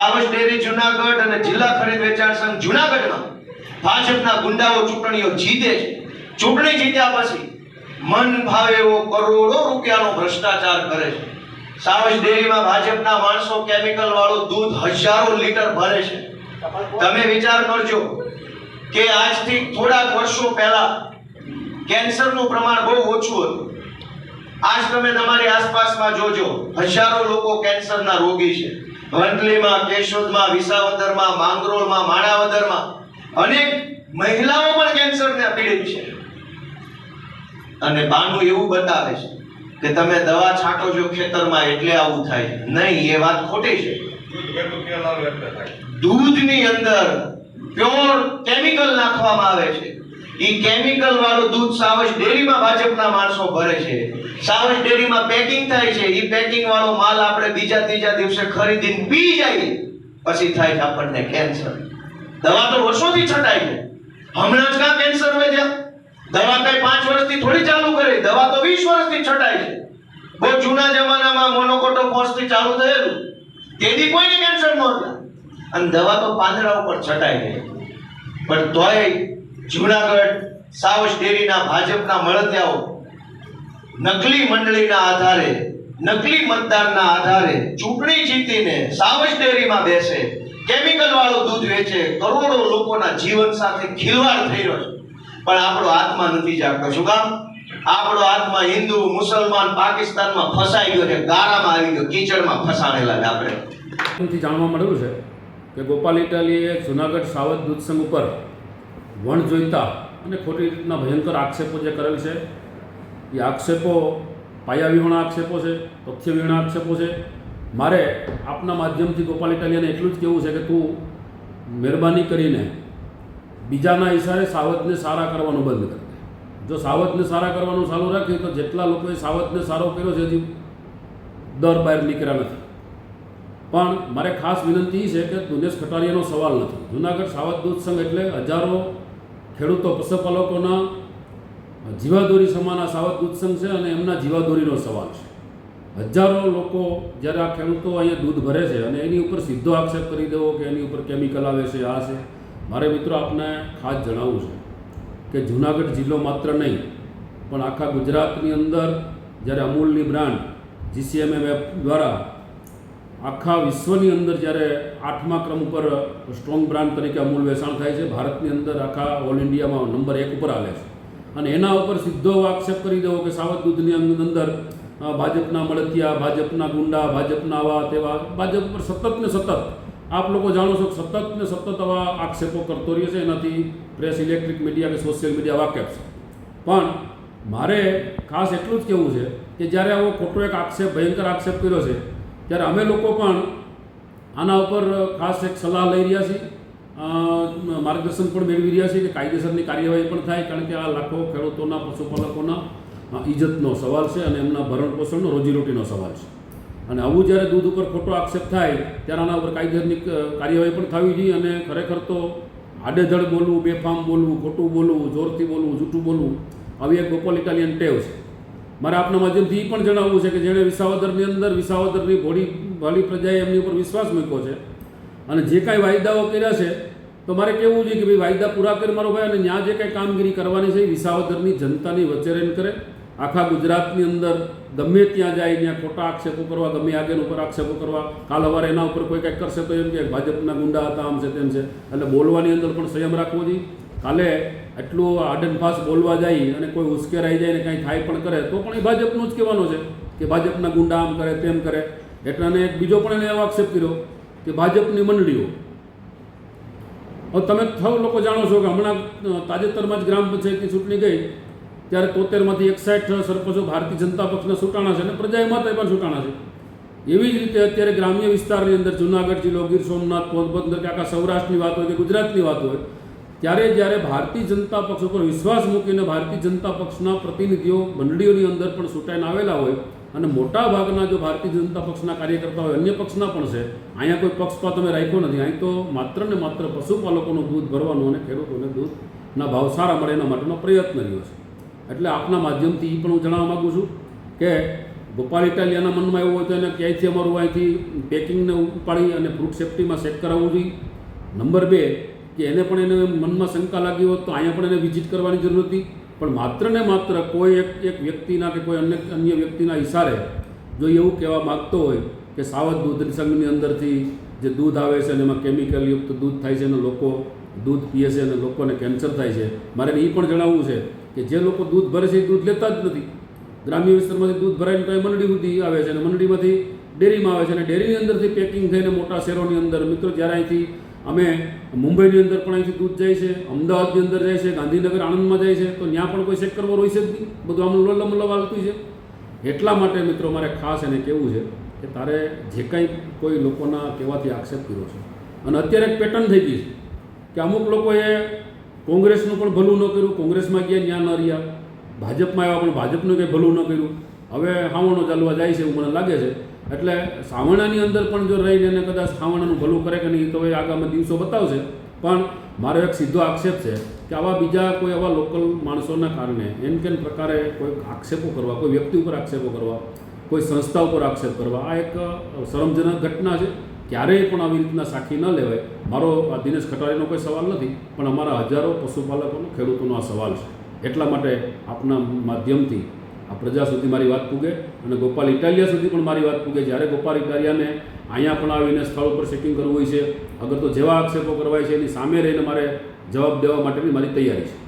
સાવજ dairy Junagadh અને જિલ્લા ખરીદ વેચાણ સંઘ જુનાગઢમાં ભાજપના ગુંડાઓ ચૂંટણીઓ જીતે છે. ચૂંટણી જીત્યા પછી મન ભાવે એવો કરોડો રૂપિયાનો ભ્રષ્ટાચાર કરે છે. સાવજ ડેરીમાં ભાજપના માણસો કેમિકલ વાળું દૂધ હજારો લીટર ભરે છે. તમે વિચાર કરજો કે આજથી થોડાક વર્ષો પહેલા કેન્સરનું પ્રમાણ બહુ ઓછું હતું. આજ તમે તમારી આસપાસમાં જોજો, હજારો લોકો કેન્સરના રોગી છે. વંથલીમાં કેશોદમાં, વિસાવદરમાં, માંગરોળમાં, માણાવદરમાં અનેક મહિલાઓ પણ કેન્સરને પીડિત છે. અને બાનું એવું બતાવે છે કે તમે દવા છાંટો છો ખેતરમાં એટલે આવું થાય. નહીં, એ વાત ખોટી છે. દૂધની અંદર પ્યોર કેમિકલ નાખવામાં આવે છે. ઈ કેમિકલ વાળું દૂધ સાવજ ડેરીમાં ભાજપના માણસો ભરે છે. સાવજ ડેરીમાં પેકિંગ થાય છે. ઈ પેકિંગ વાળો માલ આપણે બીજા ત્રીજા દિવસે ખરીદીને પી જઈએ પછી થાય છે આપણને કેન્સર દવા તો વર્ષોથી છટાય છે. હમણાં જ કા કેન્સર વધ્યા દવા કઈ પાંચ વર્ષથી થોડી ચાલુ કરી. દવા તો વીસ વર્ષથી છટાય છે. બહુ જૂના જમાનામાં મોનોકોટો ફોર્સથી ચાલુ થયેલું. તેથી કોઈને કેન્સર નહોતા અને દવા તો પાંદડા ઉપર છટાઈ ગઈ. પણ તોય જુનાગઢ, સાવજ ડેરીના ભાજપના મળતિયાઓ નકલી મંડળીના આધારે, નકલી મતદાનના આધારે ચૂંટણી જીતીને સાવજ ડેરીમાં બેસે. કેમિકલ વાળું દૂધ વેચે, કરોડો લોકોના જીવન સાથે ખિલવાડ થઈ રહ્યો છે. પણ આપણો આત્મા નથી જાગતો, શું કામ? આપણો આત્મા હિન્દુ, મુસલમાન, પાકિસ્તાનમાં ફસાઈ ગયો છે, ગારામાં આવી ગયો, કીચડમાં ફસાણેલા છે આપણે. જાણવા મળ્યું છે કે ગોપાલ ઇટાલીએ જુનાગઢ સાવધ દૂધ સંઘ ઉપર વણ જોઈતા અને ખોટી રીતના ભયંકર આક્ષેપો જે કરેલ છે, એ આક્ષેપો પાયા વિહોણા આક્ષેપો છે તથ્યવિહોણા આક્ષેપો છે. મારે આપના માધ્યમથી ગોપાલ ઇટાલિયાને એટલું જ કહેવું છે કે તું મહેરબાની કરીને બીજાના ઈશારે સાવધને સારા કરવાનું બંધ કર જો સાવધને સારા કરવાનું ચાલુ રાખ્યું તો જેટલા લોકોએ સાવધને સારો કર્યો છે હજી દર બહાર નીકળ્યા નથી. પણ મારે ખાસ વિનંતી એ છે કે દુનેશ ખટારિયાનો સવાલ નથી. જુનાગઢ સાવધ દૂધ સંઘ એટલે હજારો ખેડૂતો, પશુપાલકોના જીવાદોરી સમાન સાવધ ઉત્સંગ છે અને એમના જીવાદોરીનો સવાલ છે. હજારો લોકો જ્યારે આ ખેડૂતો અહીંયા દૂધ ભરે છે અને એની ઉપર સીધો આક્ષેપ કરી દેવો કે એની ઉપર કેમિકલ આવે છે, આ છે, મારે મિત્રો આપને ખાસ જણાવવું છે કે જુનાગઢ જિલ્લો માત્ર નહીં, પણ આખા ગુજરાતની અંદર જ્યારે અમૂલની બ્રાન્ડ જીસીએમએમ એપ દ્વારા આખા વિશ્વની અંદર જ્યારે આઠમા ક્રમ ઉપર સ્ટ્રોંગ બ્રાન્ડ તરીકે અમૂલ વેચાણ થાય છે, ભારતની અંદર આખા ઓલ ઇન્ડિયામાં નંબર એક ઉપર આવે છે. અને એના ઉપર સીધો આક્ષેપ કરી દેવો કે સાવધ દૂધની અંદર ભાજપના મળતિયા, ભાજપના ગુંડા, ભાજપના આવા તેવા, ભાજપ પર સતત ને સતત, આપ લોકો જાણો છો સતત ને સતત આવા આક્ષેપો કરતો રહે છે, એનાથી પ્રેસ, ઇલેક્ટ્રિક મીડિયા કે સોશિયલ મીડિયા વાકેફ છે. પણ મારે ખાસ એટલું જ કહેવું છે કે જ્યારે આવો ખોટો એક આક્ષેપ, ભયંકર આક્ષેપ કર્યો છે ત્યારે અમે લોકો પણ આના ઉપર ખાસ એક સલાહ લઈ રહ્યા છીએ. માર્ગદર્શન પણ મેળવી રહ્યા છીએ કે કાયદેસરની કાર્યવાહી પણ થાય, કારણ કે આ લાખો ખેડૂતોના, પશુપાલકોના ઇજ્જતનો સવાલ છે અને એમના ભરણ પોષણનો રોજીરોટીનો સવાલ છે. અને આવું જ્યારે દૂધ ઉપર ખોટો આક્ષેપ થાય, ત્યારે આના ઉપર કાયદેસરની કાર્યવાહી પણ થવી જોઈએ અને ખરેખર તો આડેધડ બોલવું, બેફામ બોલવું, ખોટું બોલવું, જોરથી બોલવું, જૂઠું બોલવું, આવી એક ગોપાલ ઇટાલિયન ટેવ છે. મારે આપના માધ્યમથી એ પણ જણાવવું છે કે જેણે વિસાવદરની અંદર વિસાવદરની ભોળી ભાલી પ્રજાએ એમની ઉપર વિશ્વાસ મૂક્યો છે અને જે કાંઈ વાયદાઓ કર્યા છે, તો મારે કહેવું છે કે ભાઈ વાયદા પૂરા કરી મારો ભાઈ અને ત્યાં જે કાંઈ કામગીરી કરવાની છે એ વિસાવદરની જનતાની વચ્ચે રહીને કરે. આખા ગુજરાતની અંદર ગમે ત્યાં જાય, ત્યાં ખોટા આક્ષેપો કરવા, ગમે આગળ ઉપર આક્ષેપો કરવા, કાલ અવારે એના ઉપર કોઈ કંઈક કરશે તો એમ કે ભાજપના ગુંડા હતા, આમ છે તેમ છે. એટલે બોલવાની અંદર પણ સંયમ રાખવો જોઈએ. કાલે એટલું આડનફાસ બોલવા જાય અને કોઈ ઉશ્કેરાઈ જાય ને કાંઈ થાય પણ કરે, તો પણ એ ભાજપનું જ કહેવાનું છે કે ભાજપના ગુંડા આમ કરે, તેમ કરે. એટલાને એક બીજો પણ એને એવો આક્ષેપ કર્યો કે ભાજપની મંડળીઓ. હવે તમે સૌ લોકો જાણો છો કે હમણાં તાજેતરમાં જ ગ્રામ પંચાયતની ચૂંટણી ગઈ, ત્યારે તોતેરમાંથી એકસાઠ સરપંચો ભારતીય જનતા પક્ષના સુટાણા છે અને પ્રજાએ મતે પણ સુટાણા છે. એવી જ રીતે અત્યારે ગ્રામ્ય વિસ્તારની અંદર જુનાગઢ જિલ્લો, ગીર સોમનાથ, પોરબંદર, કે આખા સૌરાષ્ટ્રની વાત હોય કે ગુજરાતની વાત હોય ત્યારે જ્યારે ભારતીય જનતા પક્ષ ઉપર વિશ્વાસ મૂકીને ભારતીય જનતા પક્ષના પ્રતિનિધિઓ મંડળીઓની અંદર પણ ચૂંટાઈને આવેલા હોય અને મોટા ભાગના જો ભારતીય જનતા પક્ષના કાર્યકર્તા હોય, અન્ય પક્ષના પણ છે, અહીંયા કોઈ પક્ષપાત અમે રાખ્યો નથી. અહીં તો માત્ર ને માત્ર પશુપાલકોનું દૂધ ભરવાનું અને ખેડૂતોને દૂધના ભાવ સારા મળે એના માટેનો પ્રયત્ન રહ્યો છે. એટલે આપના માધ્યમથી એ પણ હું જણાવવા માગું છું કે ગોપાલ ઇટાલિયાના મનમાં એવું હોય તો એને ક્યાંયથી અમારું અહીંથી પેકિંગને ઉપાડી અને ફ્રૂટ સેફ્ટીમાં સેટ કરાવવું જોઈએ. નંબર બે કે એને પણ એને મનમાં શંકા લાગી હોત તો અહીંયા પણ એને વિઝિટ કરવાની જરૂર હતી. પણ માત્ર ને માત્ર કોઈ એક એક વ્યક્તિના કે કોઈ અન્ય અન્ય વ્યક્તિના ઇશારે જો એવું કહેવા માગતો હોય કે સાવધ દૂધ સંઘની અંદરથી જે દૂધ આવે છે અને એમાં કેમિકલયુક્ત દૂધ થાય છે અને લોકો દૂધ પીએ છે અને લોકોને કેન્સર થાય છે, મારે એ પણ જણાવવું છે કે જે લોકો દૂધ ભરે છે એ દૂધ લેતા જ નથી. ગ્રામ્ય વિસ્તારમાંથી દૂધ ભરાઈને તો એ મંડળી સુધી આવે છે અને મંડળીમાંથી ડેરીમાં આવે છે અને ડેરીની અંદરથી પેકિંગ થઈને મોટા શહેરોની અંદર મિત્રો, જ્યારે અહીંથી અમે મુંબઈની અંદર પણ અહીંથી દૂધ જાય છે, અમદાવાદની અંદર જાય છે, ગાંધીનગર આણંદમાં જાય છે, તો ત્યાં પણ કોઈ ચેક કરવો હોય છે જ નહીં. બધું આમ લોલમ લોલ હાલતું છે. એટલા માટે મિત્રો મારે ખાસ એને કહેવું છે કે તારે જે કાંઈ કોઈ લોકોના કહેવાથી આક્ષેપ કર્યો છે, અને અત્યારે એક પેટર્ન થઈ ગઈ છે કે અમુક લોકોએ કોંગ્રેસનું પણ ભલું ન કર્યું, કોંગ્રેસમાં ગયા, ત્યાં ન રહ્યા, ભાજપમાં આવ્યા પણ ભાજપનું કંઈ ભલું ન કર્યું. હવે હાવણો ચાલવા જાય છે એવું મને લાગે છે. એટલે સાવણાની અંદર પણ જો રહીને એને કદાચ સાવણાનું ભલું કરે કે નહીં તો એ આગામી દિવસો બતાવશે. પણ મારો એક સીધો આક્ષેપ છે કે આવા બીજા કોઈ આવા લોકલ માણસોના કારણે એમ કેમ પ્રકારે કોઈ આક્ષેપો કરવા, કોઈ વ્યક્તિ ઉપર આક્ષેપો કરવા, કોઈ સંસ્થા ઉપર આક્ષેપ કરવા? આ એક શરમજનક ઘટના છે. ક્યારેય પણ આવી રીતના સાખી ન લેવાય. મારો આ દિનેશ ખટારીનો કોઈ સવાલ નથી, પણ અમારા હજારો પશુપાલકોનો ખેડૂતોનો આ સવાલ છે. એટલા માટે આપના માધ્યમથી આ પ્રજા સુધી મારી વાત પૂગે અને ગોપાલ ઇટાલિયા સુધી પણ મારી વાત પૂગે. જ્યારે ગોપાલ ઇટાલિયાને અહીંયા પણ આવીને સ્થળ ઉપર ચેકિંગ કરવું હોય છે, અગર તો જેવા આક્ષેપો કરવાય છે, એની સામે રહીને મારે જવાબ દેવા માટેની મારી તૈયારી છે.